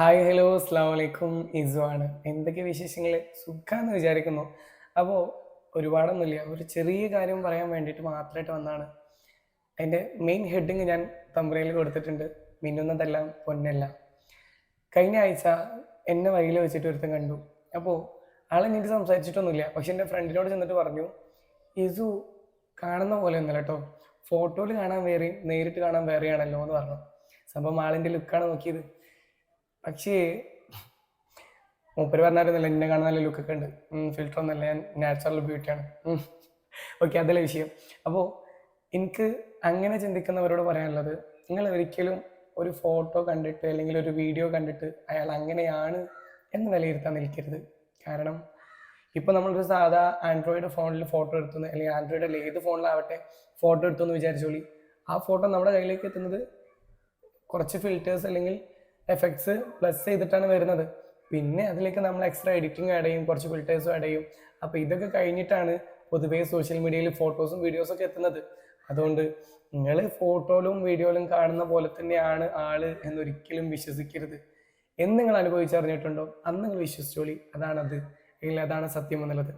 Hi hello അസ്ലാം വലൈക്കും ഇസു ആണ് എന്തൊക്കെ വിശേഷങ്ങൾ സുഖമെന്ന് വിചാരിക്കുന്നു. അപ്പോൾ ഒരുപാടൊന്നുമില്ല. ഒരു ചെറിയ കാര്യം പറയാൻ വേണ്ടിയിട്ട് മാത്രമായിട്ട് വന്നാണ്. അതിന്റെ മെയിൻ ഹെഡിങ് ഞാൻ തമ്പ്രയിൽ കൊടുത്തിട്ടുണ്ട്. മിന്നുന്നതെല്ലാം പൊന്നല്ല. കഴിഞ്ഞ ആഴ്ച എന്നെ വഴിയിൽ വെച്ചിട്ട് ഒരുത്തൻ കണ്ടു. അപ്പോൾ ആളെ എനിക്ക് സംസാരിച്ചിട്ടൊന്നുമില്ല. പക്ഷെ എന്റെ ഫ്രണ്ടിനോട് ചെന്നിട്ട് പറഞ്ഞു ഇസു കാണുന്ന പോലെ ഒന്നല്ല കേട്ടോ ഫോട്ടോയിൽ കാണാൻ വേറെയും നേരിട്ട് കാണാൻ വേറെയാണല്ലോ എന്ന് പറഞ്ഞു. സംഭവം ആളിന്റെ ലുക്കാണ് നോക്കിയത്. പക്ഷേ മൂപ്പര് പറഞ്ഞായിരുന്നല്ലോ എന്നെ കാണാൻ നല്ല ലുക്കൊക്കെ ഉണ്ട്. ഫിൽറ്റർ ഒന്നല്ല ഞാൻ നാച്ചുറൽ ബ്യൂട്ടിയാണ് ഓക്കെ അതല്ല വിഷയം. അപ്പോൾ എനിക്ക് അങ്ങനെ ചിന്തിക്കുന്നവരോട് പറയാനുള്ളത് നിങ്ങൾ ഒരിക്കലും ഒരു ഫോട്ടോ കണ്ടിട്ട് അല്ലെങ്കിൽ ഒരു വീഡിയോ കണ്ടിട്ട് അയാൾ അങ്ങനെയാണ് എന്ന് വിലയിരുത്താൻ നിൽക്കരുത്. കാരണം ഇപ്പോൾ നമ്മളൊരു സാധാ ആൻഡ്രോയിഡ് ഫോണിൽ ഫോട്ടോ എടുത്തു അല്ലെങ്കിൽ ആൻഡ്രോയിഡ് അല്ലെങ്കിൽ ഏത് ഫോണിലാവട്ടെ ഫോട്ടോ എടുത്തു എന്ന് വിചാരിച്ചോളി. ആ ഫോട്ടോ നമ്മുടെ കയ്യിലേക്ക് എത്തുന്നത് കുറച്ച് ഫിൽറ്റേഴ്സ് അല്ലെങ്കിൽ എഫക്ട്സ് പ്ലസ് ചെയ്തിട്ടാണ് വരുന്നത്. പിന്നെ അതിലേക്ക് നമ്മൾ എക്സ്ട്രാ എഡിറ്റിംഗ് ആഡ് ചെയ്യും കുറച്ച് ഫിൽറ്റേഴ്സും ആഡ് ചെയ്യും. അപ്പോൾ ഇതൊക്കെ കഴിഞ്ഞിട്ടാണ് പൊതുവേ സോഷ്യൽ മീഡിയയിൽ ഫോട്ടോസും വീഡിയോസും ഒക്കെ എത്തുന്നത്. അതുകൊണ്ട് നിങ്ങൾ ഫോട്ടോയിലും വീഡിയോയിലും കാണുന്ന പോലെ തന്നെയാണ് ആൾ എന്നൊരിക്കലും വിശ്വസിക്കരുത്. എന്ന് നിങ്ങൾ അനുഭവിച്ചറിഞ്ഞിട്ടുണ്ടോ? അന്ന് നിങ്ങൾ വിശ്വസിച്ചോളി. അതാണത്. അല്ലെങ്കിൽ അതാണ് സത്യം എന്നുള്ളത്.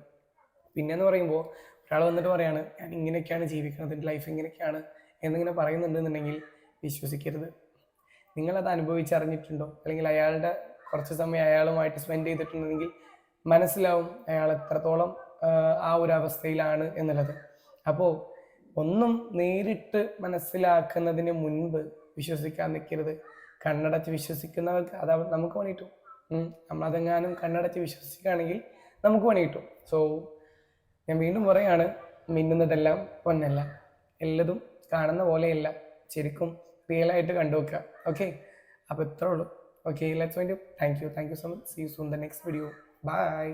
പിന്നെ എന്ന് പറയുമ്പോൾ ഒരാൾ വന്നിട്ട് പറയാണ് ഞാൻ ഇങ്ങനെയൊക്കെയാണ് ജീവിക്കുന്നത് ലൈഫ് ഇങ്ങനെയൊക്കെയാണ് എന്നിങ്ങനെ പറയുന്നുണ്ടെന്നുണ്ടെങ്കിൽ വിശ്വസിക്കരുത്. നിങ്ങളത് അനുഭവിച്ചറിഞ്ഞിട്ടുണ്ടോ? അല്ലെങ്കിൽ അയാളുടെ കുറച്ച് സമയം അയാളുമായിട്ട് സ്പെൻഡ് ചെയ്തിട്ടുണ്ടെങ്കിൽ മനസ്സിലാവും അയാൾ എത്രത്തോളം ആ ഒരു അവസ്ഥയിലാണ് എന്നുള്ളത്. അപ്പോൾ ഒന്നും നേരിട്ട് മനസ്സിലാക്കുന്നതിന് മുൻപ് വിശ്വസിക്കാൻ നിൽക്കരുത്. കണ്ണടച്ച് വിശ്വസിക്കുന്നവർക്ക് അത് നമുക്ക് പണി കിട്ടും. നമ്മളതെങ്ങാനും കണ്ണടച്ച് വിശ്വസിക്കുകയാണെങ്കിൽ നമുക്ക് പണി കിട്ടും. സോ ഞാൻ വീണ്ടും പറയാണ് മിന്നുന്നതെല്ലാം പൊന്നല്ല. എല്ലതും കാണുന്ന പോലെയല്ല. ശരിക്കും റിയൽ ആയിട്ട് കണ്ടുവെക്കുക ഓക്കെ അപ്പോൾ ഇത്രേ ഉള്ളൂ. ഓക്കെ ലെറ്റ്സ് വേണ്ടി thank you thank you so much see soon the next video bye